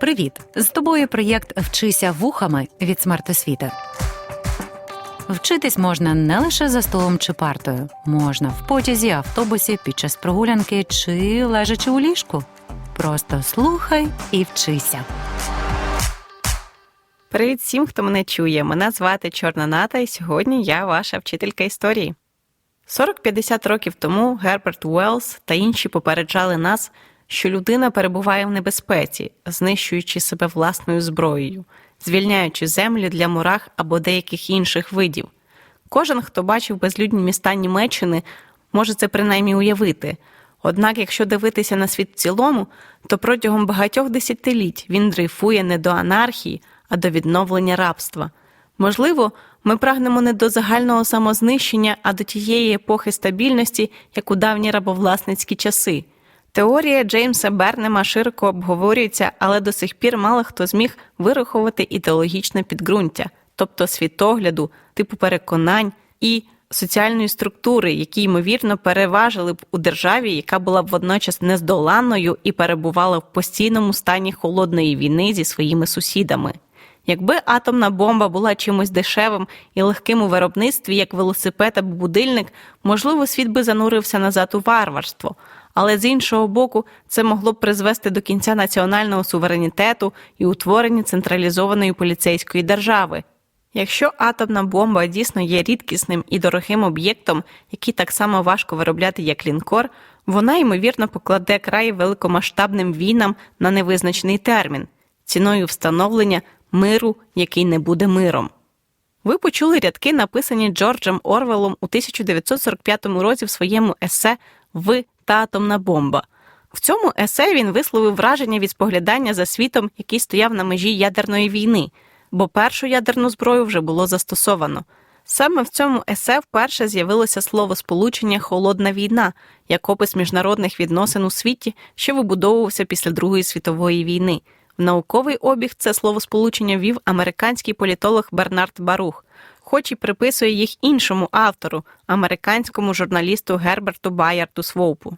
Привіт! З тобою проєкт Вчися вухами від смертосвіти. Вчитись можна не лише за столом чи партою, можна в потязі, автобусі, під час прогулянки чи лежачи у ліжку. Просто слухай і вчися. Привіт всім, хто мене чує. Мене звати Чорна Ната, і сьогодні я ваша вчителька історії. 40-50 років тому Герберт Уеллс та інші попереджали нас, що людина перебуває в небезпеці, знищуючи себе власною зброєю, звільняючи землю для мурах або деяких інших видів. Кожен, хто бачив безлюдні міста Німеччини, може це принаймні уявити. Однак, якщо дивитися на світ в цілому, то протягом багатьох десятиліть він дрейфує не до анархії, а до відновлення рабства. Можливо, ми прагнемо не до загального самознищення, а до тієї епохи стабільності, як у давні рабовласницькі часи. Теорія Джеймса Бернема широко обговорюється, але до сих пір мало хто зміг вирахувати ідеологічне підґрунтя, тобто світогляду, типу переконань і соціальної структури, які ймовірно переважили б у державі, яка була б водночас нездоланною і перебувала в постійному стані холодної війни зі своїми сусідами. Якби атомна бомба була чимось дешевим і легким у виробництві, як велосипед або будильник, можливо, світ би занурився назад у варварство. Але з іншого боку, це могло б призвести до кінця національного суверенітету і утворення централізованої поліцейської держави. Якщо атомна бомба дійсно є рідкісним і дорогим об'єктом, який так само важко виробляти, як лінкор, вона ймовірно покладе край великомасштабним війнам на невизначений термін, ціною встановлення миру, який не буде миром. Ви почули рядки, написані Джорджем Орвелом у 1945 році в своєму есе Ви та атомна бомба. В цьому есе він висловив враження від споглядання за світом, який стояв на межі ядерної війни, бо першу ядерну зброю вже було застосовано. Саме в цьому есе вперше з'явилося слово сполучення Холодна війна як опис міжнародних відносин у світі, що вибудовувався після Другої світової війни. В науковий обіг це словосполучення вів американський політолог Бернард Барух, хоч і приписує їх іншому автору, американському журналісту Герберту Байарту Своупу.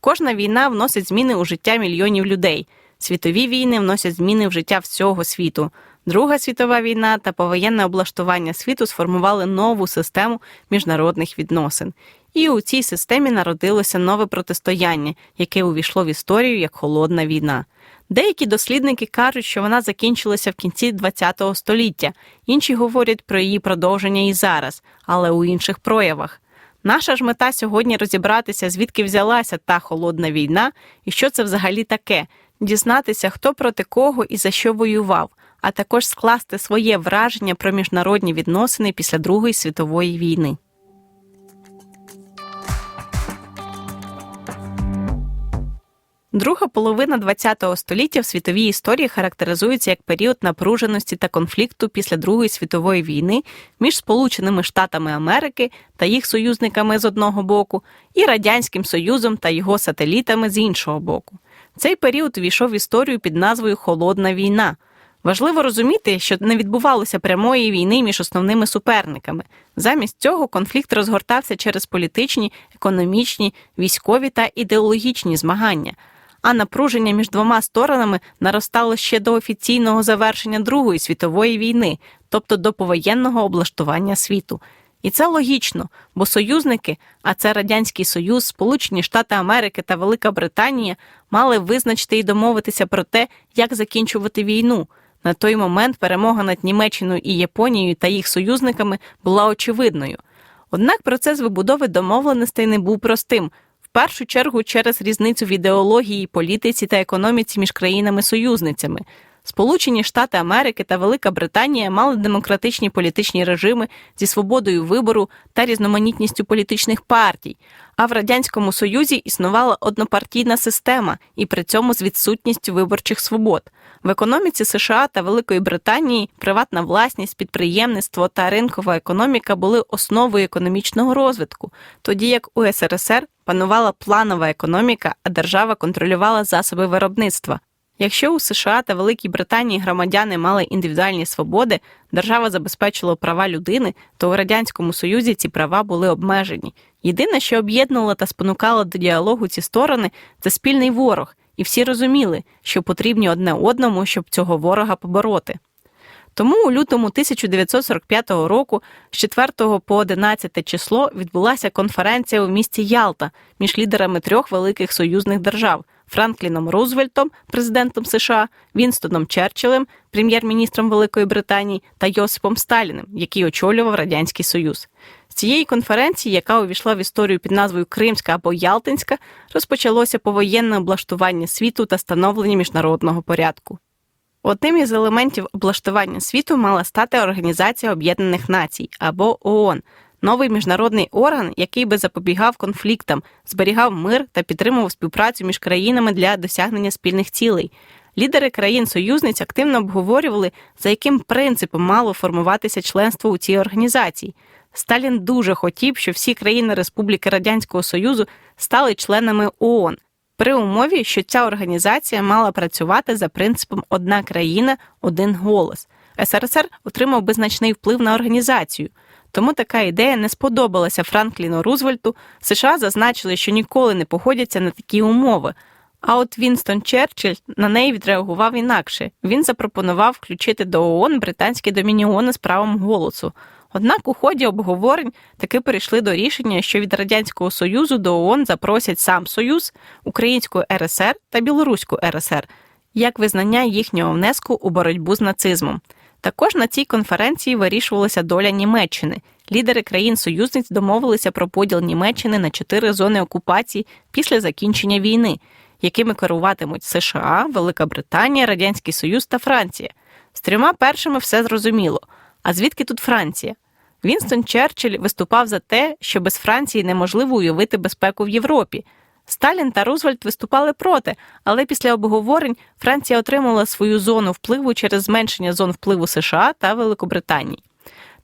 Кожна війна вносить зміни у життя мільйонів людей. Світові війни вносять зміни в життя всього світу. Друга світова війна та повоєнне облаштування світу сформували нову систему міжнародних відносин. І у цій системі народилося нове протистояння, яке увійшло в історію як холодна війна. Деякі дослідники кажуть, що вона закінчилася в кінці ХХ століття, інші говорять про її продовження і зараз, але у інших проявах. Наша ж мета сьогодні розібратися, звідки взялася та холодна війна і що це взагалі таке, дізнатися, хто проти кого і за що воював, а також скласти своє враження про міжнародні відносини після Другої світової війни. Друга половина ХХ століття в світовій історії характеризується як період напруженості та конфлікту після Другої світової війни між Сполученими Штатами Америки та їх союзниками з одного боку і Радянським Союзом та його сателітами з іншого боку. Цей період війшов в історію під назвою Холодна війна. Важливо розуміти, що не відбувалося прямої війни між основними суперниками. Замість цього конфлікт розгортався через політичні, економічні, військові та ідеологічні змагання а напруження між двома сторонами наростало ще до офіційного завершення Другої світової війни, тобто до повоєнного облаштування світу. І це логічно, бо союзники, а це Радянський Союз, Сполучені Штати Америки та Велика Британія, мали визначити і домовитися про те, як закінчувати війну. На той момент перемога над Німеччиною і Японією та їх союзниками була очевидною. Однак процес вибудови домовленостей не був простим, першу чергу через різницю в ідеології, політиці та економіці між країнами-союзницями. Сполучені Штати Америки та Велика Британія мали демократичні політичні режими зі свободою вибору та різноманітністю політичних партій, а в Радянському Союзі існувала однопартійна система і при цьому з відсутністю виборчих свобод. В економіці США та Великої Британії приватна власність, підприємництво та ринкова економіка були основою економічного розвитку, тоді як у СРСР панувала планова економіка, а держава контролювала засоби виробництва. Якщо у США та Великій Британії громадяни мали індивідуальні свободи, держава забезпечила права людини, то у радянському союзі ці права були обмежені. Єдине, що об'єднувало та спонукало до діалогу ці сторони, це спільний ворог, і всі розуміли, що потрібні одне одному, щоб цього ворога побороти. Тому у лютому 1945 року з 4 по 11 число відбулася конференція у місті Ялта між лідерами трьох великих союзних держав Франкліном Рузвельтом, президентом США, Вінстоном Черчиллем, прем'єр-міністром Великої Британії та Йосипом Сталіним, який очолював Радянський Союз. Цієї конференції, яка увійшла в історію під назвою Кримська або Ялтинська, розпочалося повоєнне облаштування світу та становлення міжнародного порядку. Одним із елементів облаштування світу мала стати Організація Об'єднаних Націй або ООН, новий міжнародний орган, який би запобігав конфліктам, зберігав мир та підтримував співпрацю між країнами для досягнення спільних цілей. Лідери країн-союзниць активно обговорювали, за яким принципом мало формуватися членство у цій організації. Сталін дуже хотів, щоб всі країни Республіки Радянського Союзу стали членами ООН при умові, що ця організація мала працювати за принципом одна країна, один голос. СРСР отримав би значний вплив на організацію. Тому така ідея не сподобалася Франкліну Рузвельту. США зазначили, що ніколи не погодяться на такі умови. А от Вінстон Черчилль на неї відреагував інакше. Він запропонував включити до ООН британські домініони з правом голосу. Однак у ході обговорень таки перейшли до рішення, що від Радянського Союзу до ООН запросять сам Союз, Українську РСР та Білоруську РСР як визнання їхнього внеску у боротьбу з нацизмом. Також на цій конференції вирішувалася доля Німеччини. Лідери країн-союзниць домовилися про поділ Німеччини на чотири зони окупації після закінчення війни, якими керуватимуть США, Велика Британія, Радянський Союз та Франція. З трьома першими все зрозуміло. А звідки тут Франція? Вінстон Черчилль виступав за те, що без Франції неможливо уявити безпеку в Європі. Сталін та Рузвельт виступали проти, але після обговорень Франція отримала свою зону впливу через зменшення зон впливу США та Великобританії.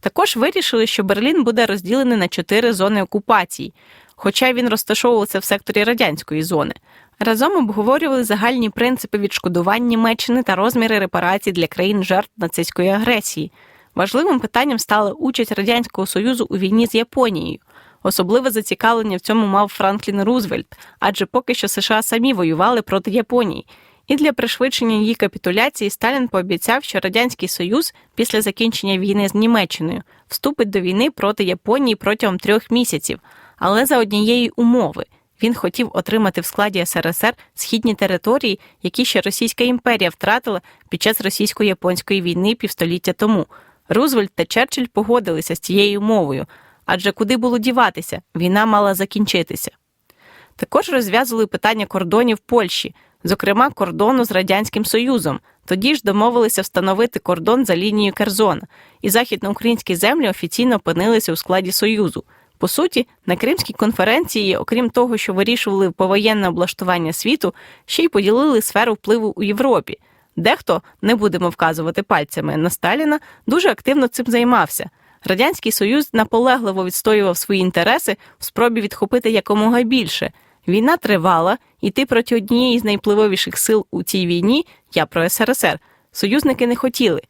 Також вирішили, що Берлін буде розділений на чотири зони окупації, хоча він розташовувався в секторі радянської зони. Разом обговорювали загальні принципи відшкодувань Німеччини та розміри репарацій для країн жертв нацистської агресії. Важливим питанням стала участь Радянського Союзу у війні з Японією. Особливе зацікавлення в цьому мав Франклін Рузвельт, адже поки що США самі воювали проти Японії. І для пришвидшення її капітуляції Сталін пообіцяв, що Радянський Союз після закінчення війни з Німеччиною вступить до війни проти Японії протягом трьох місяців, але за однієї умови. Він хотів отримати в складі СРСР східні території, які ще Російська імперія втратила під час російсько-японської війни півстоліття тому. Рузвельт та Черчилль погодилися з цією умовою, адже куди було діватися, війна мала закінчитися. Також розв'язували питання кордонів Польщі, зокрема кордону з Радянським Союзом. Тоді ж домовилися встановити кордон за лінією Керзона, і західноукраїнські землі офіційно опинилися у складі Союзу. По суті, на Кримській конференції, окрім того, що вирішували повоєнне облаштування світу, ще й поділили сферу впливу у Європі. Дехто, не будемо вказувати пальцями на Сталіна, дуже активно цим займався. Радянський Союз наполегливо відстоював свої інтереси в спробі відхопити якомога більше. Війна тривала, іти проти однієї з найвпливовіших сил у цій війні, я про СРСР, союзники не хотіли.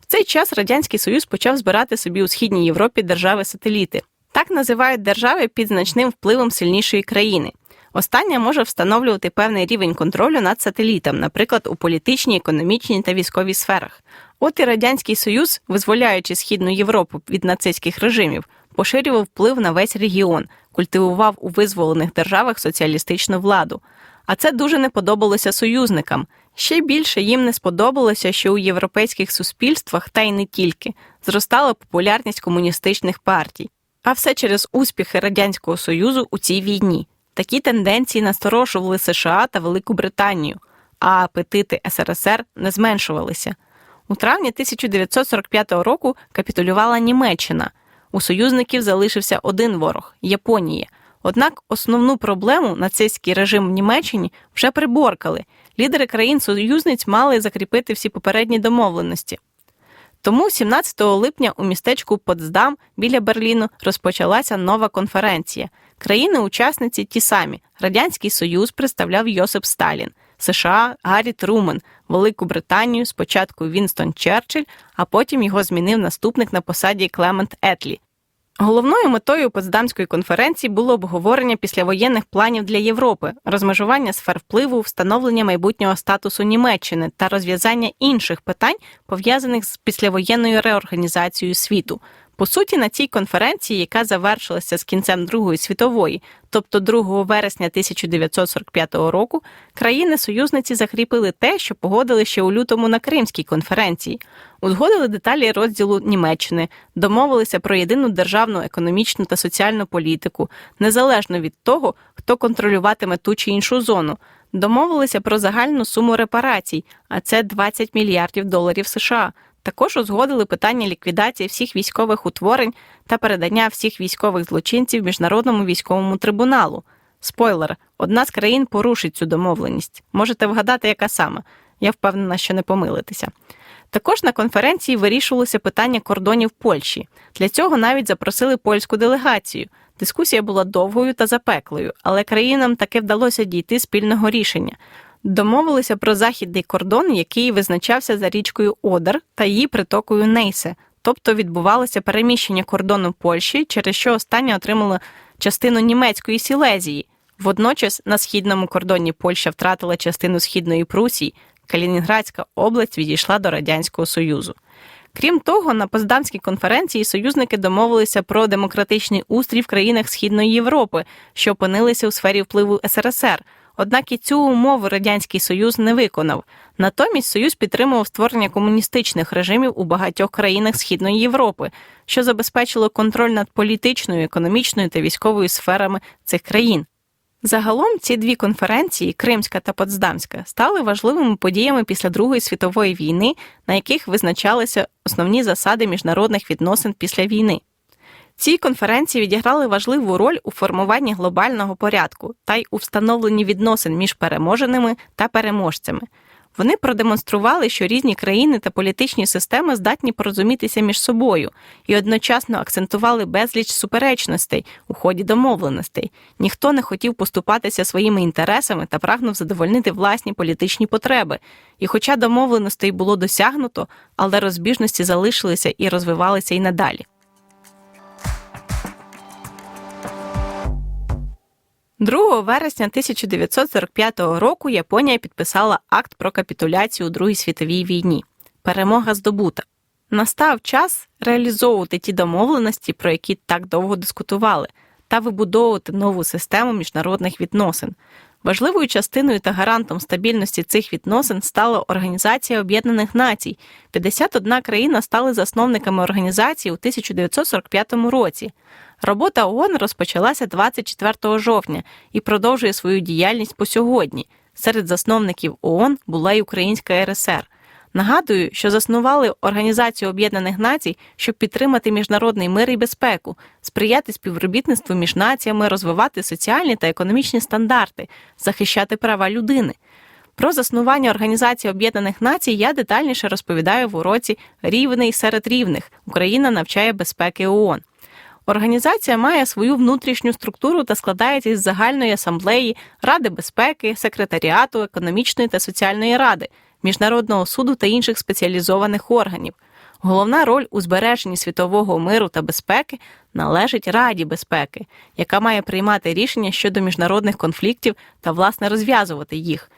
В цей час Радянський Союз почав збирати собі у східній Європі держави-сателіти. Так називають держави під значним впливом сильнішої країни. Остання може встановлювати певний рівень контролю над сателітом, наприклад, у політичній, економічній та військовій сферах. От і Радянський Союз, визволяючи Східну Європу від нацистських режимів, поширював вплив на весь регіон, культивував у визволених державах соціалістичну владу. А це дуже не подобалося союзникам. Ще більше їм не сподобалося, що у європейських суспільствах, та й не тільки, зростала популярність комуністичних партій. А все через успіхи Радянського Союзу у цій війні. Такі тенденції насторошували США та Велику Британію, а апетити СРСР не зменшувалися. У травні 1945 року капітулювала Німеччина. У союзників залишився один ворог Японія. Однак основну проблему нацистський режим в Німеччині вже приборкали. Лідери країн-союзниць мали закріпити всі попередні домовленості. Тому 17 липня у містечку Потсдам біля Берліну розпочалася нова конференція. Країни-учасниці ті самі: Радянський Союз представляв Йосип Сталін, США Гаррі Трумен, Велику Британію спочатку Вінстон Черчилль, а потім його змінив наступник на посаді Клемент Етлі. Головною метою Потсдамської конференції було обговорення післявоєнних планів для Європи, розмежування сфер впливу, встановлення майбутнього статусу Німеччини та розв'язання інших питань, пов'язаних з післявоєнною реорганізацією світу. По суті, на цій конференції, яка завершилася з кінцем Другої світової, тобто 2 вересня 1945 року, країни-союзниці закріпили те, що погодили ще у лютому на Кримській конференції, узгодили деталі розділу Німеччини, домовилися про єдину державну економічну та соціальну політику, незалежно від того, хто контролюватиме ту чи іншу зону. Домовилися про загальну суму репарацій, а це 20 мільярдів доларів США. Також узгодили питання ліквідації всіх військових утворень та передання всіх військових злочинців міжнародному військовому трибуналу. Спойлер: одна з країн порушить цю домовленість. Можете вгадати, яка саме. Я впевнена, що не помилитеся. Також на конференції вирішувалося питання кордонів Польщі. Для цього навіть запросили польську делегацію. Дискусія була довгою та запеклою, але країнам таки вдалося дійти спільного рішення. Домовилися про західний кордон, який визначався за річкою Одер та її притокою Нейсе, тобто відбувалося переміщення кордону Польщі, через що остання отримала частину німецької Сілезії. Водночас на східному кордоні Польща втратила частину східної Прусії, Калінінградська область відійшла до Радянського Союзу. Крім того, на Поздамській конференції союзники домовилися про демократичний устрій в країнах Східної Європи, що опинилися у сфері впливу СРСР. Однак і цю умову Радянський Союз не виконав. Натомість Союз підтримував створення комуністичних режимів у багатьох країнах Східної Європи, що забезпечило контроль над політичною, економічною та військовою сферами цих країн. Загалом ці дві конференції, Кримська та Потсдамська, стали важливими подіями після Другої світової війни, на яких визначалися основні засади міжнародних відносин після війни. Ці конференції відіграли важливу роль у формуванні глобального порядку та й у встановленні відносин між переможеними та переможцями. Вони продемонстрували, що різні країни та політичні системи здатні порозумітися між собою і одночасно акцентували безліч суперечностей у ході домовленостей. Ніхто не хотів поступатися своїми інтересами та прагнув задовольнити власні політичні потреби. І, хоча домовленостей було досягнуто, але розбіжності залишилися і розвивалися і надалі. 2 вересня 1945 року Японія підписала акт про капітуляцію у Другій світовій війні. Перемога здобута. Настав час реалізовувати ті домовленості, про які так довго дискутували, та вибудовувати нову систему міжнародних відносин. Важливою частиною та гарантом стабільності цих відносин стала Організація Об'єднаних Націй. 51 країна стали засновниками організації у 1945 році. Робота ООН розпочалася 24 жовтня і продовжує свою діяльність по сьогодні. Серед засновників ООН була й Українська РСР. Нагадую, що заснували Організацію Об'єднаних Націй, щоб підтримати міжнародний мир і безпеку, сприяти співробітництву між націями, розвивати соціальні та економічні стандарти, захищати права людини. Про заснування Організації Об'єднаних Націй я детальніше розповідаю в уроці Рівний серед рівних. Україна навчає безпеки ООН. Організація має свою внутрішню структуру та складається із загальної асамблеї, Ради безпеки, секретаріату, економічної та соціальної ради, міжнародного суду та інших спеціалізованих органів. Головна роль у збереженні світового миру та безпеки належить Раді безпеки, яка має приймати рішення щодо міжнародних конфліктів та власне розв'язувати їх.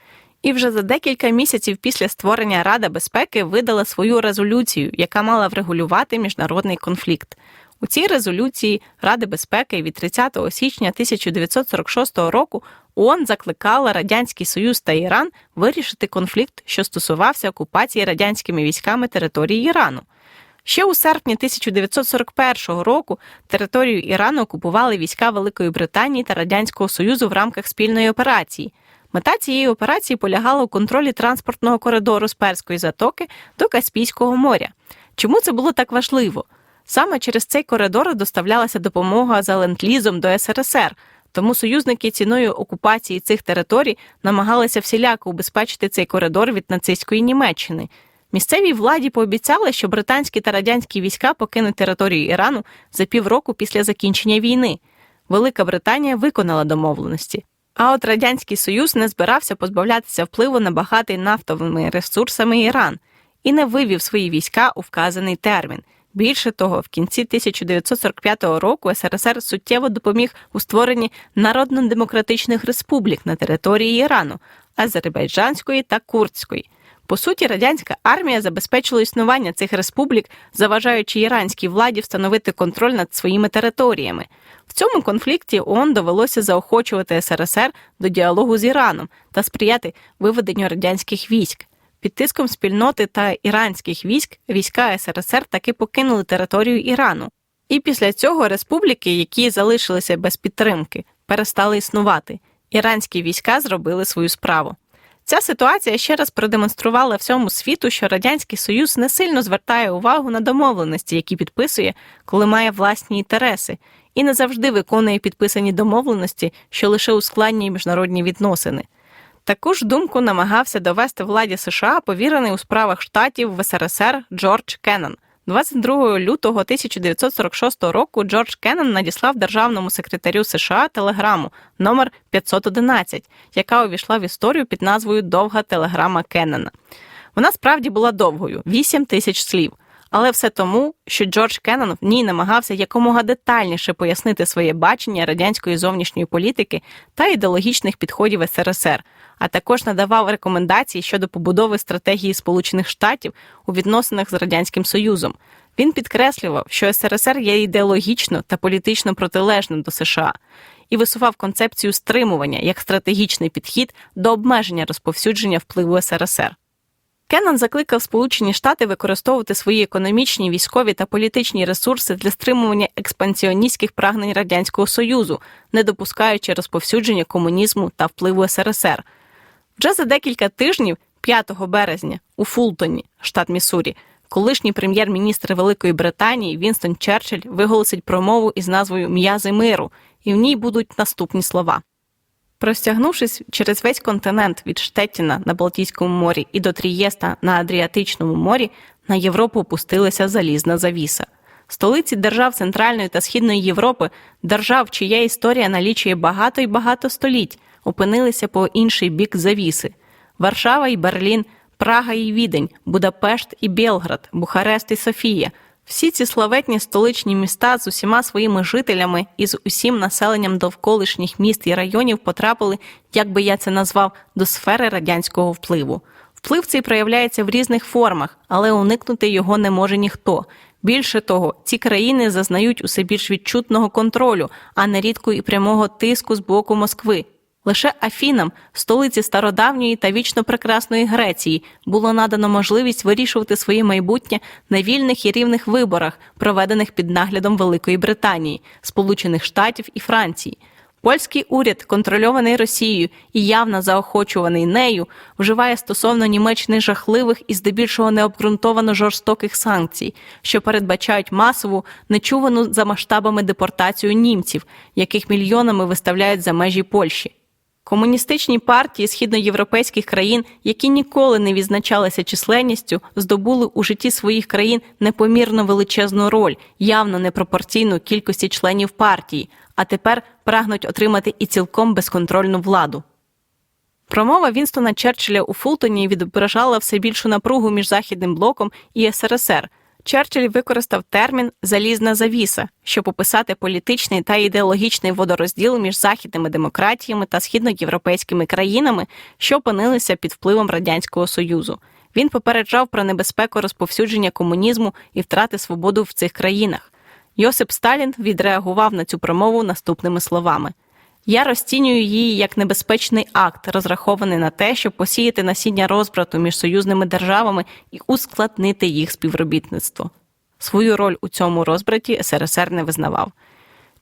І вже за декілька місяців після створення Рада безпеки видала свою резолюцію, яка мала врегулювати міжнародний конфлікт. У цій резолюції Ради безпеки від 30 січня 1946 року ООН закликала Радянський Союз та Іран вирішити конфлікт, що стосувався окупації радянськими військами території Ірану. Ще у серпні 1941 року територію Ірану окупували війська Великої Британії та Радянського Союзу в рамках спільної операції. Мета цієї операції полягала у контролі транспортного коридору з Перської затоки до Каспійського моря. Чому це було так важливо? Саме через цей коридор доставлялася допомога за ленд-лізом до СРСР, тому союзники ціною окупації цих територій намагалися всіляко убезпечити цей коридор від нацистської Німеччини. Місцевій владі пообіцяли, що британські та радянські війська покинуть територію Ірану за півроку після закінчення війни. Велика Британія виконала домовленості. А от Радянський Союз не збирався позбавлятися впливу на багатий нафтовими ресурсами Іран і не вивів свої війська у вказаний термін. Більше того, в кінці 1945 року СРСР суттєво допоміг у створенні народно-демократичних республік на території Ірану, Азербайджанської та Курдської. По суті, радянська армія забезпечила існування цих республік, заважаючи іранській владі встановити контроль над своїми територіями. В цьому конфлікті ООН довелося заохочувати СРСР до діалогу з Іраном та сприяти виведенню радянських військ. Під тиском спільноти та іранських військ війська СРСР таки покинули територію Ірану. І після цього республіки, які залишилися без підтримки, перестали існувати. Іранські війська зробили свою справу. Ця ситуація ще раз продемонструвала всьому світу, що Радянський Союз не сильно звертає увагу на домовленості, які підписує, коли має власні інтереси, і не завжди виконує підписані домовленості, що лише ускладнює міжнародні відносини. Таку ж думку намагався довести владі США повірений у справах штатів в СРСР Джордж Кеннон. 22 лютого 1946 року Джордж Кеннон надіслав державному секретарю США телеграму номер 511, яка увійшла в історію під назвою Довга телеграма Кеннона. Вона справді була довгою 8 тисяч слів. Але все тому, що Джордж Кеннон в ній намагався якомога детальніше пояснити своє бачення радянської зовнішньої політики та ідеологічних підходів СРСР, а також надавав рекомендації щодо побудови стратегії Сполучених Штатів у відносинах з радянським Союзом. Він підкреслював, що СРСР є ідеологічно та політично протилежним до США і висував концепцію стримування як стратегічний підхід до обмеження розповсюдження впливу СРСР. Кеннон закликав Сполучені Штати використовувати свої економічні, військові та політичні ресурси для стримування експансіоністських прагнень радянського союзу, не допускаючи розповсюдження комунізму та впливу СРСР. Вже за декілька тижнів, 5 березня, у Фултоні, штат Міссурі, колишній прем'єр-міністр Великої Британії Вінстон Черчилль виголосить промову із назвою М'язи миру, і в ній будуть наступні слова. Простягнувшись через весь континент від Штеттіна на Балтійському морі і до Трієста на Адріатичному морі, на Європу опустилася залізна завіса. Столиці держав Центральної та Східної Європи, держав, чия історія налічує багато і багато століть, опинилися по інший бік завіси. Варшава і Берлін, Прага і Відень, Будапешт і Белград, Бухарест і Софія. Всі ці славетні столичні міста з усіма своїми жителями і з усім населенням довколишніх міст і районів потрапили, як би я це назвав, до сфери радянського впливу. Вплив цей проявляється в різних формах, але уникнути його не може ніхто. Більше того, ці країни зазнають усе більш відчутного контролю, а нерідко і прямого тиску з боку Москви. Лише Афінам, столиці стародавньої та вічно прекрасної Греції, було надано можливість вирішувати своє майбутнє на вільних і рівних виборах, проведених під наглядом Великої Британії, Сполучених Штатів і Франції. Польський уряд, контрольований Росією і явно заохочуваний нею, вживає стосовно Німеччини жахливих і здебільшого необґрунтовано жорстоких санкцій, що передбачають масову, нечувану за масштабами депортацію німців, яких мільйонами виставляють за межі Польщі. Комуністичні партії східноєвропейських країн, які ніколи не відзначалися численністю, здобули у житті своїх країн непомірно величезну роль, явно непропорційну кількості членів партії, а тепер прагнуть отримати і цілком безконтрольну владу. Промова Вінстона Черчилля у Фултоні відображала все більшу напругу між Західним блоком і СРСР. Черчилль використав термін залізна завіса, щоб описати політичний та ідеологічний водорозділ між західними демократіями та східноєвропейськими країнами, що опинилися під впливом радянського союзу. Він попереджав про небезпеку розповсюдження комунізму і втрати свободу в цих країнах. Йосип Сталін відреагував на цю промову наступними словами. Я розцінюю її як небезпечний акт, розрахований на те, щоб посіяти насіння розбрату між союзними державами і ускладнити їх співробітництво. Свою роль у цьому розбраті СРСР не визнавав.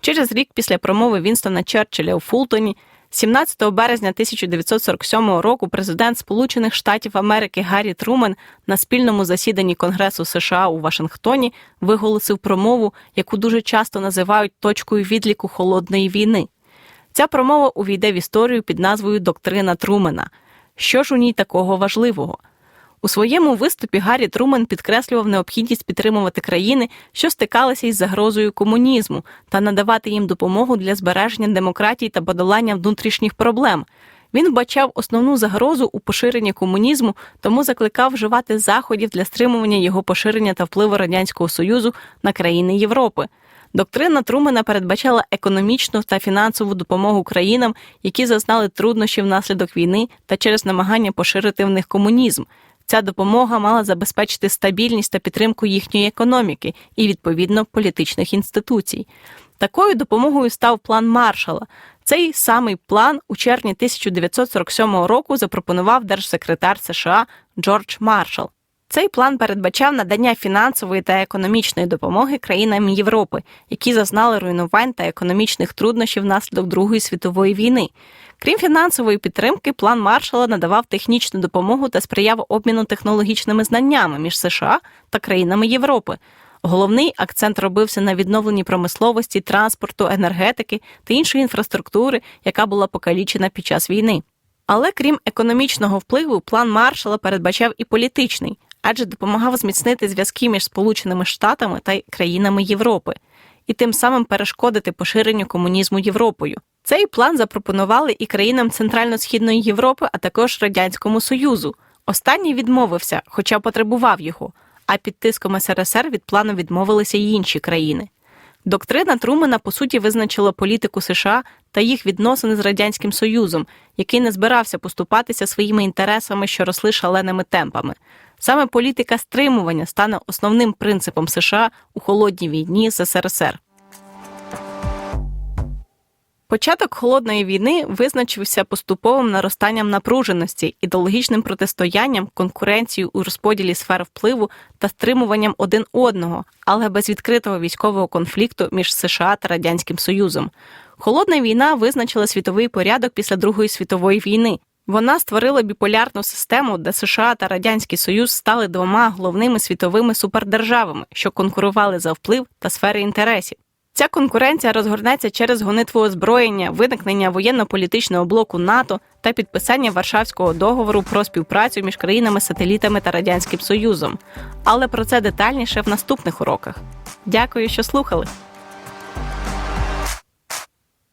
Через рік після промови Вінстона Черчилля у Фултоні, 17 березня 1947 року, президент Сполучених Штатів Америки Гаррі Трумен на спільному засіданні Конгресу США у Вашингтоні виголосив промову, яку дуже часто називають точкою відліку холодної війни. Ця промова увійде в історію під назвою Доктрина Трумена. Що ж у ній такого важливого? У своєму виступі Гаррі Трумен підкреслював необхідність підтримувати країни, що стикалися із загрозою комунізму, та надавати їм допомогу для збереження демократії та подолання внутрішніх проблем. Він бачав основну загрозу у поширенні комунізму, тому закликав вживати заходів для стримування його поширення та впливу радянського союзу на країни Європи. Доктрина Трумена передбачала економічну та фінансову допомогу країнам, які зазнали труднощів внаслідок війни та через намагання поширити в них комунізм. Ця допомога мала забезпечити стабільність та підтримку їхньої економіки і, відповідно, політичних інституцій. Такою допомогою став план Маршала. Цей самий план у червні 1947 року запропонував держсекретар США Джордж Маршал. Цей план передбачав надання фінансової та економічної допомоги країнам Європи, які зазнали руйнувань та економічних труднощів внаслідок Другої світової війни. Крім фінансової підтримки, план Маршала надавав технічну допомогу та сприяв обміну технологічними знаннями між США та країнами Європи. Головний акцент робився на відновленні промисловості, транспорту, енергетики та іншої інфраструктури, яка була покалічена під час війни. Але крім економічного впливу, план Маршала передбачав і політичний, адже допомагав зміцнити зв'язки між Сполученими Штатами та країнами Європи, і тим самим перешкодити поширенню комунізму Європою. Цей план запропонували і країнам Центрально-Східної Європи, а також Радянському Союзу. Останній відмовився, хоча потребував його, а під тиском СРСР від плану відмовилися й інші країни. Доктрина Трумена по суті визначила політику США та їх відносини з радянським союзом, який не збирався поступатися своїми інтересами, що росли шаленими темпами. Саме політика стримування стане основним принципом США у холодній війні з СРСР. Початок холодної війни визначився поступовим наростанням напруженості, ідеологічним протистоянням, конкуренцією у розподілі сфер впливу та стримуванням один одного, але без відкритого військового конфлікту між США та Радянським Союзом. Холодна війна визначила світовий порядок після Другої світової війни. Вона створила біполярну систему, де США та Радянський Союз стали двома головними світовими супердержавами, що конкурували за вплив та сфери інтересів. Ця конкуренція розгорнеться через гонитву озброєння, виникнення воєнно-політичного блоку НАТО та підписання Варшавського договору про співпрацю між країнами-сателітами та Радянським Союзом. Але про це детальніше в наступних уроках. Дякую, що слухали.